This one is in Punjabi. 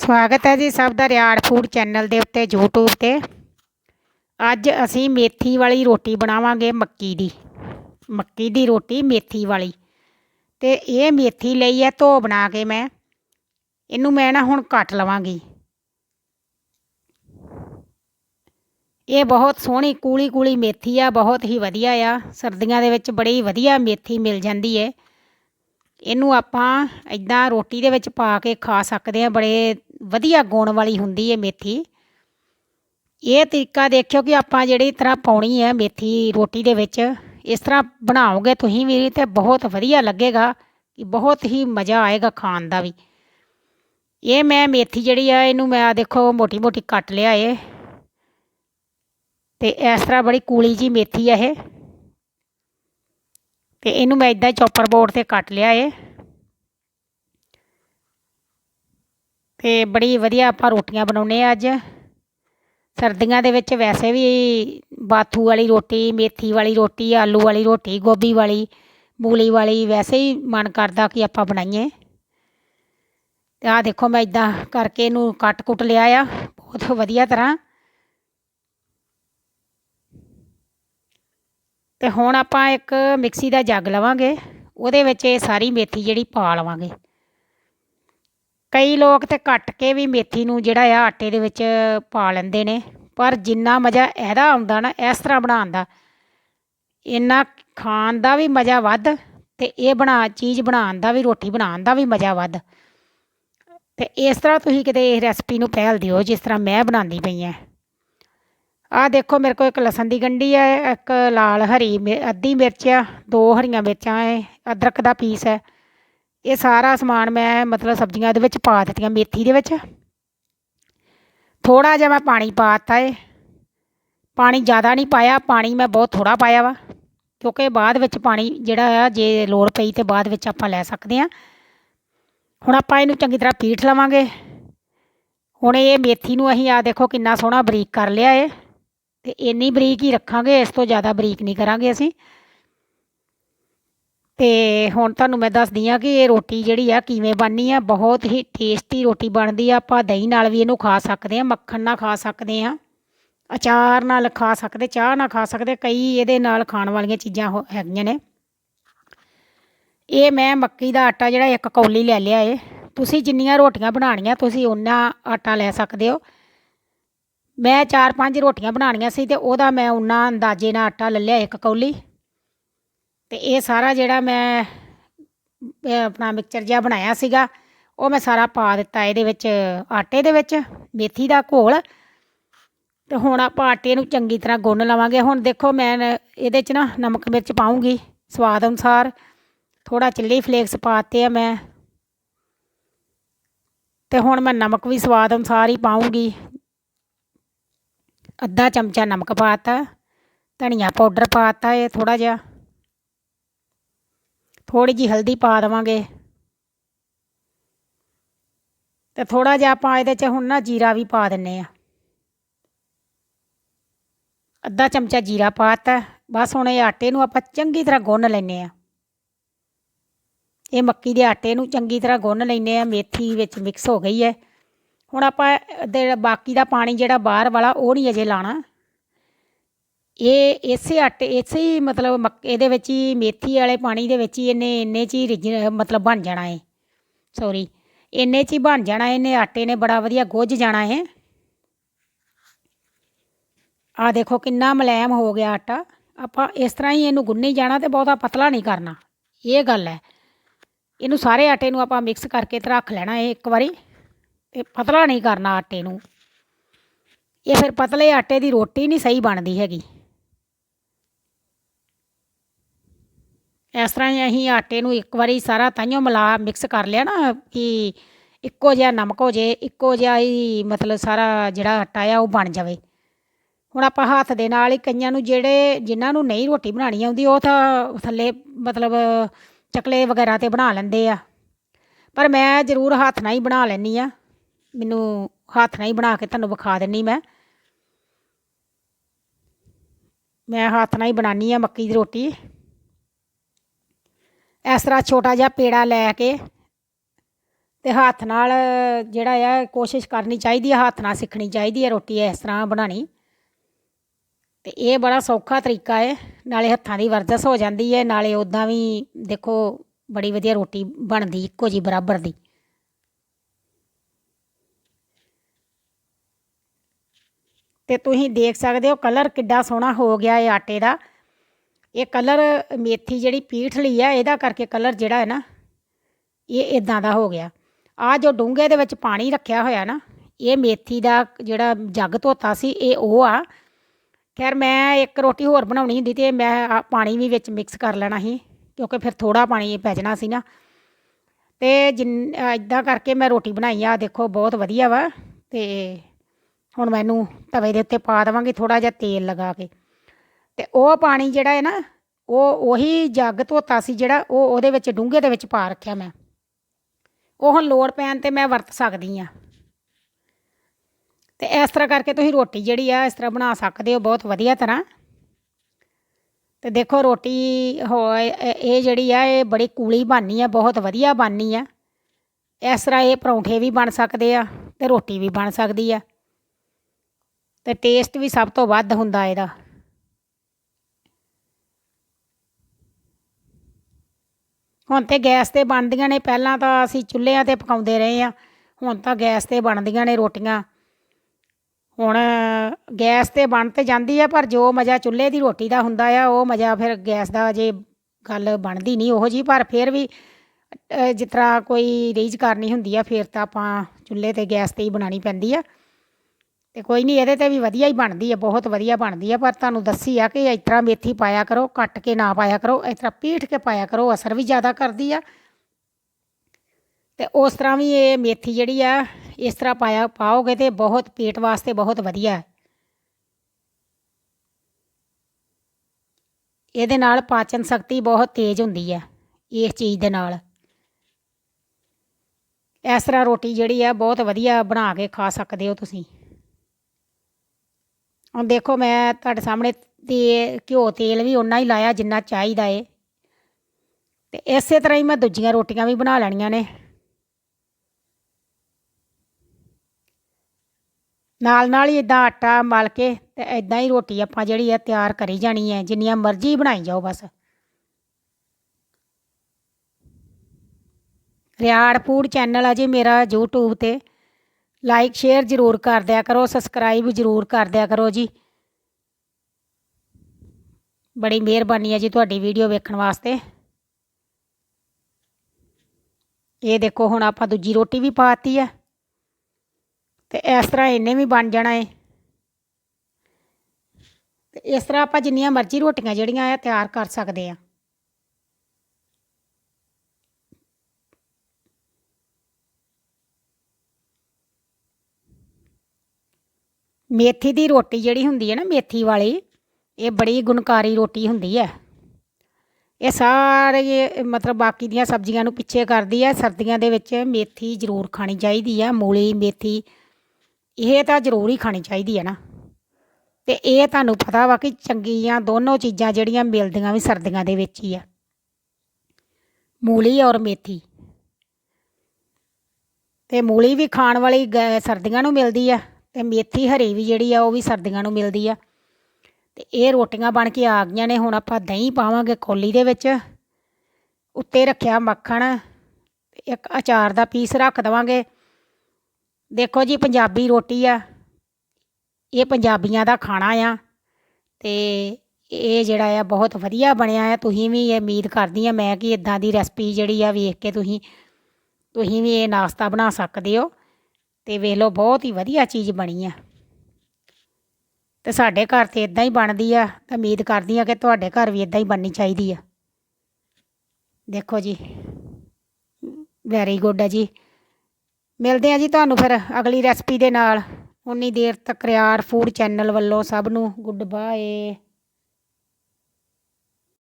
ਸਵਾਗਤ ਹੈ ਜੀ ਸਭ ਦਾ ਰਿਆੜ ਫੂਡ ਚੈਨਲ ਦੇ ਉੱਤੇ, YouTube ਤੇ। ਅੱਜ ਅਸੀਂ ਮੇਥੀ ਵਾਲੀ ਰੋਟੀ ਬਣਾਵਾਂਗੇ ਮੱਕੀ ਦੀ। ਮੱਕੀ ਦੀ ਰੋਟੀ, ਮੇਥੀ ਵਾਲੀ। ਤੇ ਇਹ ਮੇਥੀ ਲਈ ਹੈ, ਧੋ ਬਣਾ ਕੇ ਮੈਂ। ਇਹਨੂੰ ਮੈਂ ਨਾ ਹੁਣ ਕੱਟ ਲਵਾਂਗੀ। ਇਹ ਬਹੁਤ ਸੋਹਣੀ ਕੂਲੀ ਕੂਲੀ ਮੇਥੀ ਆ, ਬਹੁਤ ਹੀ ਵਧੀਆ ਆ। ਸਰਦੀਆਂ ਦੇ ਵਿੱਚ ਬੜੀ ਵਧੀਆ ਮੇਥੀ ਮਿਲ ਜਾਂਦੀ ਹੈ ਇਹਨੂੰ ਆਪਾਂ ਇੱਦਾਂ ਰੋਟੀ ਦੇ ਵਿੱਚ ਪਾ ਕੇ ਖਾ ਸਕਦੇ ਹਾਂ, ਬੜੇ ਵਧੀਆ ਗੁਣ ਵਾਲੀ ਹੁੰਦੀ ਹੈ ਮੇਥੀ। ਇਹ ਤਰੀਕਾ ਦੇਖਿਓ ਕਿ ਆਪਾਂ ਜਿਹੜੀ ਤਰ੍ਹਾਂ ਪਾਉਣੀ ਹੈ ਮੇਥੀ ਰੋਟੀ ਦੇ ਵਿੱਚ, ਇਸ ਤਰ੍ਹਾਂ ਬਣਾਓਗੇ ਤੁਸੀਂ ਵੀ ਤੇ ਬਹੁਤ ਵਧੀਆ ਲੱਗੇਗਾ ਕਿ ਬਹੁਤ ਹੀ ਮਜ਼ਾ ਆਏਗਾ ਖਾਣ ਦਾ ਵੀ। ਇਹ ਮੈਂ ਮੇਥੀ ਜਿਹੜੀ ਆ, ਇਹਨੂੰ ਮੈਂ ਦੇਖੋ ਮੋਟੀ ਮੋਟੀ ਕੱਟ ਲਿਆ ਏ। ਤੇ ਇਸ ਤਰ੍ਹਾਂ ਬੜੀ ਕੂਲੀ ਜੀ ਮੇਥੀ ਆ ਇਹ। ਤੇ ਇਹਨੂੰ ਮੈਂ ਇਦਾਂ ਚੌਪਰ ਬੋਰਡ ਤੇ ਕੱਟ ਲਿਆ ਏ। ਤੇ ਬੜੀ ਵਧੀਆ ਆਪਾਂ ਰੋਟੀਆਂ ਬਣਾਉਨੇ ਆ ਅੱਜ। ਸਰਦੀਆਂ ਦੇ ਵਿੱਚ ਵੈਸੇ ਵੀ ਬਾਥੂ ਵਾਲੀ ਰੋਟੀ, ਮੇਥੀ ਵਾਲੀ ਰੋਟੀ, ਆਲੂ ਵਾਲੀ ਰੋਟੀ, ਗੋਭੀ ਵਾਲੀ, ਮੂਲੀ ਵਾਲੀ ਵੈਸੇ ਹੀ ਮਨ ਕਰਦਾ ਕਿ ਆਪਾਂ ਬਣਾਈਏ। ਤੇ ਆਹ ਦੇਖੋ ਮੈਂ ਇਦਾਂ ਕਰਕੇ ਇਹਨੂੰ ਕੱਟ ਕੁੱਟ ਲਿਆ ਆ, ਬਹੁਤ ਵਧੀਆ ਤਰ੍ਹਾਂ। ਅਤੇ ਹੁਣ ਆਪਾਂ ਇੱਕ ਮਿਕਸੀ ਦਾ ਜੱਗ ਲਵਾਂਗੇ, ਉਹਦੇ ਵਿੱਚ ਇਹ ਸਾਰੀ ਮੇਥੀ ਜਿਹੜੀ ਪਾ ਲਵਾਂਗੇ। ਕਈ ਲੋਕ ਤਾਂ ਕੱਟ ਕੇ ਵੀ ਮੇਥੀ ਨੂੰ ਜਿਹੜਾ ਆ ਆਟੇ ਦੇ ਵਿੱਚ ਪਾ ਲੈਂਦੇ ਨੇ, ਪਰ ਜਿੰਨਾ ਮਜ਼ਾ ਇਹਦਾ ਆਉਂਦਾ ਨਾ, ਇਸ ਤਰ੍ਹਾਂ ਬਣਾਉਣ ਦਾ, ਇੰਨਾ ਖਾਣ ਦਾ ਵੀ ਮਜ਼ਾ ਵੱਧ ਤੇ ਇਹ ਬਣਾ, ਚੀਜ਼ ਬਣਾਉਣ ਦਾ ਵੀ, ਰੋਟੀ ਬਣਾਉਣ ਦਾ ਵੀ ਮਜ਼ਾ ਵੱਧ। ਤੇ ਇਸ ਤਰ੍ਹਾਂ ਤੁਸੀਂ ਕਿਤੇ ਇਹ ਰੈਸਪੀ ਨੂੰ ਪਹਿਲ ਦਿਓ, ਜਿਸ ਤਰ੍ਹਾਂ ਮੈਂ ਬਣਾਉਂਦੀ ਪਈ ਹਾਂ। ਆਹ ਦੇਖੋ ਮੇਰੇ ਕੋਲ ਇੱਕ ਲਸਣ ਦੀ ਗੰਢੀ ਹੈ, ਇੱਕ ਲਾਲ ਹਰੀ ਅੱਧੀ ਮਿਰਚ ਆ, ਦੋ ਹਰੀਆਂ ਮਿਰਚਾਂ ਹੈ ਅਦਰਕ ਦਾ ਪੀਸ ਹੈ ਇਹ ਸਾਰਾ ਸਮਾਨ ਮੈਂ ਮਤਲਬ ਸਬਜ਼ੀਆਂ ਦੇ ਵਿੱਚ ਪਾ ਦਿੱਤੀਆਂ ਮੇਥੀ ਦੇ ਵਿੱਚ। ਥੋੜਾ ਜਿਹਾ ਮੈਂ ਪਾਣੀ ਪਾਤਾ ਏ। ਪਾਣੀ ਜ਼ਿਆਦਾ ਨਹੀਂ ਪਾਇਆ, ਪਾਣੀ ਮੈਂ ਬਹੁਤ ਥੋੜਾ ਪਾਇਆ ਵਾ, ਕਿਉਂਕਿ ਬਾਅਦ ਵਿੱਚ ਪਾਣੀ ਜਿਹੜਾ ਆ, ਜੇ ਲੋੜ ਪਈ ਤੇ ਬਾਅਦ ਵਿੱਚ ਆਪਾਂ ਲੈ ਸਕਦੇ ਆ। ਹੁਣ ਆਪਾਂ ਇਹਨੂੰ ਚੰਗੀ ਤਰ੍ਹਾਂ ਪੀਠ ਲਵਾਂਗੇ। ਹੁਣ ਇਹ ਮੇਥੀ ਨੂੰ ਅਸੀਂ ਆ ਦੇਖੋ ਕਿੰਨਾ ਸੋਹਣਾ ਬਰੀਕ ਕਰ ਲਿਆ ਏ। ਤੇ ਇੰਨੀ ਬਰੀਕ ਹੀ ਰੱਖਾਂਗੇ, ਇਸ ਤੋਂ ਜ਼ਿਆਦਾ ਬਰੀਕ ਨਹੀਂ ਕਰਾਂਗੇ ਅਸੀਂ। ਤੇ ਹੁਣ ਤੁਹਾਨੂੰ ਮੈਂ ਦੱਸਦੀ ਆ ਕਿ ਇਹ ਰੋਟੀ ਜਿਹੜੀ ਆ ਕਿਵੇਂ ਬਣਨੀ ਆ, ਬਹੁਤ ਹੀ ਟੇਸਟੀ ਰੋਟੀ ਬਣਦੀ ਆ। ਆਪਾਂ ਦਹੀਂ ਨਾਲ ਵੀ ਇਹਨੂੰ ਖਾ ਸਕਦੇ ਆ ਮੱਖਣ ਨਾਲ ਖਾ ਸਕਦੇ ਆ ਅਚਾਰ ਨਾਲ ਖਾ ਸਕਦੇ, ਚਾਹ ਨਾਲ ਖਾ ਸਕਦੇ, ਕਈ ਇਹਦੇ ਨਾਲ ਖਾਣ ਵਾਲੀਆਂ ਚੀਜ਼ਾਂ ਹੈਗੀਆਂ ਨੇ। ਇਹ ਮੈਂ ਮੱਕੀ ਦਾ ਆਟਾ ਜਿਹੜਾ ਇੱਕ ਕੌਲੀ ਲੈ ਲਿਆ ਏ। ਤੁਸੀਂ ਜਿੰਨੀਆਂ ਰੋਟੀਆਂ ਬਣਾਉਣੀਆਂ, ਤੁਸੀਂ ਉਹਨਾਂ ਆਟਾ ਲੈ ਸਕਦੇ ਹੋ। ਮੈਂ ਚਾਰ ਪੰਜ ਰੋਟੀਆਂ ਬਣਾਉਣੀਆਂ ਸੀ ਤੇ ਉਹਦਾ ਮੈਂ ਉਹਨਾਂ ਅੰਦਾਜ਼ੇ ਨਾਲ ਆਟਾ ਲੈ ਲਿਆ ਇੱਕ ਕੌਲੀ। ਤੇ ਇਹ ਸਾਰਾ ਜਿਹੜਾ ਮੈਂ ਆਪਣਾ ਮਿਕਸਚਰ ਜਿਹਾ ਬਣਾਇਆ ਸੀਗਾ, ਉਹ ਮੈਂ ਸਾਰਾ ਪਾ ਦਿੱਤਾ ਇਹਦੇ ਵਿੱਚ ਆਟੇ ਦੇ ਵਿੱਚ, ਮੇਥੀ ਦਾ ਘੋਲ। ਤੇ ਹੁਣ ਆਪਾਂ ਆਟੇ ਨੂੰ ਚੰਗੀ ਤਰ੍ਹਾਂ ਗੁੰਨ ਲਵਾਂਗੇ। ਹੁਣ ਦੇਖੋ ਮੈਂ ਇਹਦੇ 'ਚ ਨਾ ਨਮਕ ਮਿਰਚ ਪਾਉਂਗੀ ਸਵਾਦ ਅਨੁਸਾਰ। ਥੋੜਾ ਚਿੱਲੀ ਫਲੇਕਸ ਪਾਤੇ ਆ ਮੈਂ। ਤੇ ਹੁਣ ਮੈਂ ਨਮਕ ਵੀ ਸਵਾਦ ਅਨੁਸਾਰ ਹੀ ਪਾਉਂਗੀ। ਅੱਧਾ ਚਮਚਾ ਨਮਕ ਪਾਤਾ, ਧਨੀਆ ਪਾਊਡਰ ਪਾਤਾ ਇਹ ਥੋੜਾ ਜਿਹਾ। ਥੋੜੀ ਜੀ ਹਲਦੀ ਪਾ ਦੇਵਾਂਗੇ। ਤੇ ਥੋੜਾ ਜਿਹਾ ਆਪਾਂ ਇਹਦੇ 'ਚ ਹੁਣ ਨਾ ਜੀਰਾ ਵੀ ਪਾ ਦਿੰਨੇ ਆ। ਅੱਧਾ ਚਮਚਾ ਜੀਰਾ ਪਾਤਾ, ਬਸ ਹੁਣ ਇਹ ਆਟੇ ਨੂੰ ਆਪਾਂ ਚੰਗੀ ਤਰ੍ਹਾਂ ਗੁੰਨ ਲੈਨੇ ਆ। ਇਹ ਮੱਕੀ ਦੇ ਆਟੇ ਨੂੰ ਚੰਗੀ ਤਰ੍ਹਾਂ ਗੁੰਨ ਲੈਨੇ ਆ, ਮੇਥੀ ਵਿੱਚ ਮਿਕਸ ਹੋ ਗਈ ਹੈ। ਹੁਣ ਆਪਾਂ ਦੇ ਬਾਕੀ ਦਾ ਪਾਣੀ ਜਿਹੜਾ ਬਾਹਰ ਵਾਲਾ ਉਹ ਨਹੀਂ ਅਜੇ ਲਾਣਾ। ਇਹ ਇਸੇ ਆਟੇ, ਇਸੇ ਹੀ ਮਤਲਬ ਇਹਦੇ ਵਿੱਚ ਹੀ ਮੇਥੀ ਵਾਲੇ ਪਾਣੀ ਦੇ ਵਿੱਚ ਹੀ ਇਹਨੇ, ਇੰਨੇ 'ਚ ਹੀ ਮਤਲਬ ਬਣ ਜਾਣਾ ਹੈ ਸੌਰੀ ਇੰਨੇ 'ਚ ਹੀ ਬਣ ਜਾਣਾ ਇਹਨੇ ਆਟੇ ਨੇ ਬੜਾ ਵਧੀਆ ਗੁੱਝ ਜਾਣਾ ਹੈ ਆ ਦੇਖੋ ਕਿੰਨਾ ਮਲੈਮ ਹੋ ਗਿਆ ਆਟਾ। ਆਪਾਂ ਇਸ ਤਰ੍ਹਾਂ ਹੀ ਇਹਨੂੰ ਗੁੰਨੀ ਜਾਣਾ ਤੇ ਬਹੁਤਾ ਪਤਲਾ ਨਹੀਂ ਕਰਨਾ। ਇਹ ਗੱਲ ਹੈ। ਇਹਨੂੰ ਸਾਰੇ ਆਟੇ ਨੂੰ ਆਪਾਂ ਮਿਕਸ ਕਰਕੇ ਤੇ ਰੱਖ ਲੈਣਾ ਹੈ ਇੱਕ ਵਾਰੀ। ਇਹ ਪਤਲਾ ਨਹੀਂ ਕਰਨਾ ਆਟੇ ਨੂੰ। ਇਹ ਫਿਰ ਪਤਲੇ ਆਟੇ ਦੀ ਰੋਟੀ ਨਹੀਂ ਸਹੀ ਬਣਦੀ ਹੈਗੀ। ਇਸ ਤਰ੍ਹਾਂ ਹੀ ਅਸੀਂ ਆਟੇ ਨੂੰ ਇੱਕ ਵਾਰੀ ਸਾਰਾ ਤਾਈਓ ਮਿਲਾ ਮਿਕਸ ਕਰ ਲਿਆ ਨਾ ਕਿ ਇੱਕੋ ਜਿਹਾ ਨਮਕ ਹੋ ਜੇ, ਇੱਕੋ ਜਿਹਾ ਹੀ ਮਤਲਬ ਸਾਰਾ ਜਿਹੜਾ ਆਟਾ ਆ ਉਹ ਬਣ ਜਾਵੇ। ਹੁਣ ਆਪਾਂ ਹੱਥ ਦੇ ਨਾਲ ਹੀ ਕਈਆਂ ਨੂੰ ਜਿਹੜੇ ਜਿਨ੍ਹਾਂ ਨੂੰ ਨਹੀਂ ਰੋਟੀ ਬਣਾਉਣੀ ਆਉਂਦੀ, ਉਹ ਤਾਂ ਥੱਲੇ ਮਤਲਬ ਚਕਲੇ ਵਗੈਰਾ ਤੇ ਬਣਾ ਲੈਂਦੇ ਆ। ਪਰ ਮੈਂ ਜ਼ਰੂਰ ਹੱਥ ਨਾਲ ਹੀ ਬਣਾ ਲੈਣੀ ਆ। ਮੈਨੂੰ ਹੱਥ ਨਾਲ ਹੀ ਬਣਾ ਕੇ ਤੁਹਾਨੂੰ ਵਿਖਾ ਦਿੰਨੀ ਮੈਂ। ਮੈਂ ਹੱਥ ਨਾਲ ਹੀ ਬਣਾਨੀ ਆ ਮੱਕੀ ਦੀ ਰੋਟੀ। ਇਸ ਤਰ੍ਹਾਂ ਛੋਟਾ ਜਿਹਾ ਪੇੜਾ ਲੈ ਕੇ ਤੇ ਹੱਥ ਨਾਲ ਜਿਹੜਾ ਆ, ਕੋਸ਼ਿਸ਼ ਕਰਨੀ ਚਾਹੀਦੀ ਹੈ ਹੱਥ ਨਾਲ ਸਿੱਖਣੀ ਚਾਹੀਦੀ ਹੈ ਰੋਟੀ ਇਸ ਤਰ੍ਹਾਂ ਬਣਾਉਣੀ ਤੇ ਇਹ ਬੜਾ ਸੌਖਾ ਤਰੀਕਾ ਹੈ ਨਾਲੇ ਹੱਥਾਂ ਦੀ ਵਰਜਸ ਹੋ ਜਾਂਦੀ ਹੈ ਨਾਲੇ ਉਦਾਂ ਵੀ ਦੇਖੋ ਬੜੀ ਵਧੀਆ ਰੋਟੀ ਬਣਦੀ ਇੱਕੋ ਜੀ ਬਰਾਬਰ ਦੀ। ਤੇ ਤੁਸੀਂ ਦੇਖ ਸਕਦੇ ਹੋ ਕਲਰ ਕਿੱਡਾ ਸੋਹਣਾ ਹੋ ਗਿਆ ਇਹ ਆਟੇ ਦਾ। ਇਹ ਕਲਰ ਮੇਥੀ ਜਿਹੜੀ ਪੀਠ ਲਈ ਆ, ਇਹਦਾ ਕਰਕੇ ਕਲਰ ਜਿਹੜਾ ਹੈ ਨਾ, ਇਹ ਇਦਾਂ ਦਾ ਹੋ ਗਿਆ। ਆ ਜੋ ਡੂੰਘੇ ਦੇ ਵਿੱਚ ਪਾਣੀ ਰੱਖਿਆ ਹੋਇਆ ਨਾ, ਇਹ ਮੇਥੀ ਦਾ ਜਿਹੜਾ ਜੱਗ ਧੋਤਾ ਸੀ, ਇਹ ਉਹ ਆ। ਖੈਰ, ਮੈਂ ਇੱਕ ਰੋਟੀ ਹੋਰ ਬਣਾਉਣੀ ਹੁੰਦੀ ਤੇ ਮੈਂ ਆਹ ਪਾਣੀ ਵੀ ਵਿੱਚ ਮਿਕਸ ਕਰ ਲੈਣਾ ਸੀ, ਕਿਉਂਕਿ ਫਿਰ ਥੋੜਾ ਪਾਣੀ ਪੈ ਜਾਣਾ ਸੀ ਨਾ। ਤੇ ਜਿੰਨ ਇਦਾਂ ਕਰਕੇ ਮੈਂ ਰੋਟੀ ਬਣਾਈ ਆ, ਦੇਖੋ ਬਹੁਤ ਵਧੀਆ ਵਾ, ਤੇ ਹੁਣ ਮੈਨੂੰ ਤਵੇ ਦੇ ਉੱਤੇ ਪਾ ਦੇਵਾਂਗੀ ਥੋੜਾ ਜਿਹਾ ਤੇਲ ਲਗਾ ਕੇ। ਤੇ ਉਹ ਪਾਣੀ ਜਿਹੜਾ ਹੈ ਨਾ, ਉਹ ਉਹੀ ਜੱਗ ਧੋਤਾ ਸੀ ਜਿਹੜਾ ਉਹ ਉਹਦੇ ਵਿੱਚ, ਡੂੰਘੇ ਦੇ ਵਿੱਚ ਪਾ ਰੱਖਿਆ ਮੈਂ। ਉਹ ਹੁਣ ਲੋੜ ਪੈਣ ਤੇ ਮੈਂ ਵਰਤ ਸਕਦੀ ਆ ਤੇ ਇਸ ਤਰ੍ਹਾਂ ਕਰਕੇ ਤੁਸੀਂ ਰੋਟੀ ਜਿਹੜੀ ਆ, ਇਸ ਤਰ੍ਹਾਂ ਬਣਾ ਸਕਦੇ ਹੋ, ਬਹੁਤ ਵਧੀਆ ਤਰ੍ਹਾਂ। ਤੇ ਦੇਖੋ ਰੋਟੀ ਹੋ, ਇਹ ਜਿਹੜੀ ਆ, ਇਹ ਬੜੀ ਕੂਲੀ ਬਣਨੀ ਆ, ਬਹੁਤ ਵਧੀਆ ਬਣਨੀ ਆ। ਇਸ ਤਰ੍ਹਾਂ ਇਹ ਪਰੌਂਠੇ ਵੀ ਬਣ ਸਕਦੇ ਆ ਤੇ ਰੋਟੀ ਵੀ ਬਣ ਸਕਦੀ ਆ। ਤੇ ਟੇਸਟ ਵੀ ਸਭ ਤੋਂ ਵੱਧ ਹੁੰਦਾ ਇਹਦਾ। ਹੁਣ ਤੇ ਗੈਸ ਤੇ ਬਣਦੀਆਂ ਨੇ, ਪਹਿਲਾਂ ਤਾਂ ਅਸੀਂ ਚੁੱਲ੍ਹਿਆਂ ਤੇ ਪਕਾਉਂਦੇ ਰਹੇ ਆ ਹੁਣ ਤਾਂ ਗੈਸ ਤੇ ਬਣਦੀਆਂ ਨੇ ਰੋਟੀਆਂ। ਹੁਣ ਗੈਸ ਤੇ ਬਣ ਤੇ ਜਾਂਦੀ ਆ, ਪਰ ਜੋ ਮਜ਼ਾ ਚੁੱਲ੍ਹੇ ਦੀ ਰੋਟੀ ਦਾ ਹੁੰਦਾ ਆ, ਉਹ ਮਜ਼ਾ ਫਿਰ ਗੈਸ ਦਾ ਜੇ ਗੱਲ ਬਣਦੀ ਨਹੀਂ ਉਹੋ ਜੀ ਪਰ ਫਿਰ ਵੀ ਜਿਸ ਤਰ੍ਹਾਂ ਕੋਈ ਰੀਝ ਕਰਨੀ ਹੁੰਦੀ ਆ, ਫਿਰ ਤਾਂ ਆਪਾਂ ਚੁੱਲ੍ਹੇ ਤੇ ਗੈਸ ਤੇ ਹੀ ਬਣਾਉਣੀ ਪੈਂਦੀ ਆ। ਤੇ ਕੋਈ ਨਹੀਂ ਇਹਦੇ ਤੇ ਵੀ ਵਧੀਆ ਹੀ ਬਣਦੀ ਹੈ ਬਹੁਤ ਵਧੀਆ ਬਣਦੀ ਹੈ ਪਰ ਤੁਹਾਨੂੰ ਦੱਸੀ ਆ ਕਿ ਇਸ ਤਰ੍ਹਾਂ ਮੇਥੀ ਪਾਇਆ ਕਰੋ, ਕੱਟ ਕੇ ਨਾ ਪਾਇਆ ਕਰੋ, ਇਸ ਤਰ੍ਹਾਂ ਪੀਠ ਕੇ ਪਾਇਆ ਕਰੋ, ਅਸਰ ਵੀ ਜ਼ਿਆਦਾ ਕਰਦੀ ਆ। ਤੇ ਉਸ ਤਰ੍ਹਾਂ ਵੀ ਇਹ ਮੇਥੀ ਜਿਹੜੀ ਆ, ਇਸ ਤਰ੍ਹਾਂ ਪਾਇਆ, ਪਾਓਗੇ ਤੇ ਬਹੁਤ ਪੇਟ ਵਾਸਤੇ ਬਹੁਤ ਵਧੀਆ ਹੈ। ਇਹਦੇ ਨਾਲ ਪਾਚਨ ਸ਼ਕਤੀ ਬਹੁਤ ਤੇਜ਼ ਹੁੰਦੀ ਹੈ ਇਸ ਚੀਜ਼ ਦੇ ਨਾਲ। ਇਸ ਤਰ੍ਹਾਂ ਰੋਟੀ ਜਿਹੜੀ ਆ, ਬਹੁਤ ਵਧੀਆ ਬਣਾ ਕੇ ਖਾ ਸਕਦੇ ਹੋ ਤੁਸੀਂ। ਹੁਣ ਦੇਖੋ ਮੈਂ ਤੁਹਾਡੇ ਸਾਹਮਣੇ ਤੇ ਘਿਓ ਤੇਲ ਵੀ ਉਨਾ ਹੀ ਲਾਇਆ ਜਿੰਨਾ ਚਾਹੀਦਾ ਏ। ਤੇ ਇਸੇ ਤਰ੍ਹਾਂ ਹੀ ਮੈਂ ਦੂਜੀਆਂ ਰੋਟੀਆਂ ਵੀ ਬਣਾ ਲੈਣੀਆਂ ਨੇ। ਨਾਲ ਨਾਲ ਹੀ ਇਦਾਂ ਆਟਾ ਮਲ ਕੇ ਤੇ ਇਦਾਂ ਹੀ ਰੋਟੀ ਆਪਾਂ ਜਿਹੜੀ ਆ ਤਿਆਰ ਕਰੀ ਜਾਣੀ ਹੈ ਜਿੰਨੀਆਂ ਮਰਜ਼ੀ ਬਣਾਈ ਜਾਓ ਬਸ। ਰਿਆੜ ਫੂਡ ਚੈਨਲ ਆ ਜੀ ਮੇਰਾ YouTube ਤੇ। ਲਾਈਕ ਸ਼ੇਅਰ ਜ਼ਰੂਰ ਕਰ ਦਿਆ ਕਰੋ ਸਬਸਕ੍ਰਾਈਬ ਜ਼ਰੂਰ ਕਰ ਦਿਆ ਕਰੋ ਜੀ। ਬੜੀ ਮਿਹਰਬਾਨੀ ਹੈ ਜੀ ਤੁਹਾਡੀ ਵੀਡੀਓ ਵੇਖਣ ਵਾਸਤੇ। ਇਹ ਦੇਖੋ, ਹੁਣ ਆਪਾਂ ਦੂਜੀ ਰੋਟੀ ਵੀ ਪਾਤੀ ਹੈ। ਤੇ ਇਸ ਤਰ੍ਹਾਂ ਇਹਨੇ ਵੀ ਬਣ ਜਾਣਾ ਏ। ਤੇ ਇਸ ਤਰ੍ਹਾਂ ਆਪਾਂ ਜਿੰਨੀਆਂ ਮਰਜ਼ੀ ਰੋਟੀਆਂ ਜਿਹੜੀਆਂ ਆ ਤਿਆਰ ਕਰ ਸਕਦੇ ਆ। ਮੇਥੀ ਦੀ ਰੋਟੀ ਜਿਹੜੀ ਹੁੰਦੀ ਹੈ ਨਾ, ਮੇਥੀ ਵਾਲੀ, ਇਹ ਬੜੀ ਗੁਣਕਾਰੀ ਰੋਟੀ ਹੁੰਦੀ ਹੈ। ਇਹ ਸਾਰੇ ਮਤਲਬ ਬਾਕੀ ਦੀਆਂ ਸਬਜ਼ੀਆਂ ਨੂੰ ਪਿੱਛੇ ਕਰਦੀ ਹੈ। ਸਰਦੀਆਂ ਦੇ ਵਿੱਚ ਮੇਥੀ ਜ਼ਰੂਰ ਖਾਣੀ ਚਾਹੀਦੀ ਹੈ। ਮੂਲੀ ਮੇਥੀ, ਇਹ ਤਾਂ ਜ਼ਰੂਰ ਹੀ ਖਾਣੀ ਚਾਹੀਦੀ ਹੈ ਨਾ। ਤੇ ਇਹ ਤੁਹਾਨੂੰ ਪਤਾ ਵਾ ਕਿ ਚੰਗੀਆਂ ਦੋਨੋਂ ਚੀਜ਼ਾਂ ਜਿਹੜੀਆਂ ਮਿਲਦੀਆਂ ਵੀ ਸਰਦੀਆਂ ਦੇ ਵਿੱਚ ਹੀ ਆ। ਮੂਲੀ ਔਰ ਮੇਥੀ। ਤੇ ਮੂਲੀ ਵੀ ਖਾਣ ਵਾਲੀ ਗ- ਸਰਦੀਆਂ ਨੂੰ ਮਿਲਦੀ ਆ। ਤੇ ਮੇਥੀ ਹਰੀ ਵੀ ਜਿਹੜੀ ਆ, ਉਹ ਵੀ ਸਰਦੀਆਂ ਨੂੰ ਮਿਲਦੀ ਆ। ਤੇ ਇਹ ਰੋਟੀਆਂ ਬਣ ਕੇ ਆ ਗਈਆਂ ਨੇ, ਹੁਣ ਆਪਾਂ ਦਹੀਂ ਪਾਵਾਂਗੇ ਕੋਲੀ ਦੇ ਵਿੱਚ। ਉੱਤੇ ਰੱਖਿਆ ਮੱਖਣ, ਇੱਕ ਅਚਾਰ ਦਾ ਪੀਸ ਰੱਖ ਦਵਾਂਗੇ। ਦੇਖੋ ਜੀ, ਪੰਜਾਬੀ ਰੋਟੀ ਆ। ਇਹ ਪੰਜਾਬੀਆਂ ਦਾ ਖਾਣਾ ਆ। ਤੇ ਇਹ ਜਿਹੜਾ ਆ, ਬਹੁਤ ਵਧੀਆ ਬਣਿਆ ਆ। ਤੁਸੀਂ ਵੀ ਇਹ ਉਮੀਦ ਕਰਦੀ ਆ ਮੈਂ ਕਿ ਇਦਾਂ ਦੀ ਰੈਸਪੀ ਜਿਹੜੀ ਆ, ਵੇਖ ਕੇ ਤੁਸੀਂ ਤੁਸੀਂ ਵੀ ਇਹ ਨਾਸ਼ਤਾ ਬਣਾ ਸਕਦੇ ਹੋ। ਤੇ ਵੇਖ ਲਓ, ਬਹੁਤ ਹੀ ਵਧੀਆ ਚੀਜ਼ ਬਣੀ ਆ। ਤੇ ਸਾਡੇ ਘਰ ਤੇ ਇਦਾਂ ਹੀ ਬਣਦੀ ਆ, ਤਾਂ ਉਮੀਦ ਕਰਦੀ ਆ ਕਿ ਤੁਹਾਡੇ ਘਰ ਵੀ ਇਦਾਂ ਹੀ ਬਣਨੀ ਚਾਹੀਦੀ ਆ। ਦੇਖੋ ਜੀ ਵੈਰੀ ਗੁੱਡ ਆ ਜੀ। ਮਿਲਦੇ ਆ ਜੀ ਤੁਹਾਨੂੰ ਫਿਰ ਅਗਲੀ ਰੈਸਪੀ ਦੇ ਨਾਲ। ਉਨੀ ਦੇਰ ਤੱਕ ਰਿਆੜ ਫੂਡ ਚੈਨਲ ਵੱਲੋਂ ਸਭ ਨੂੰ ਗੁੱਡ ਬਾਏ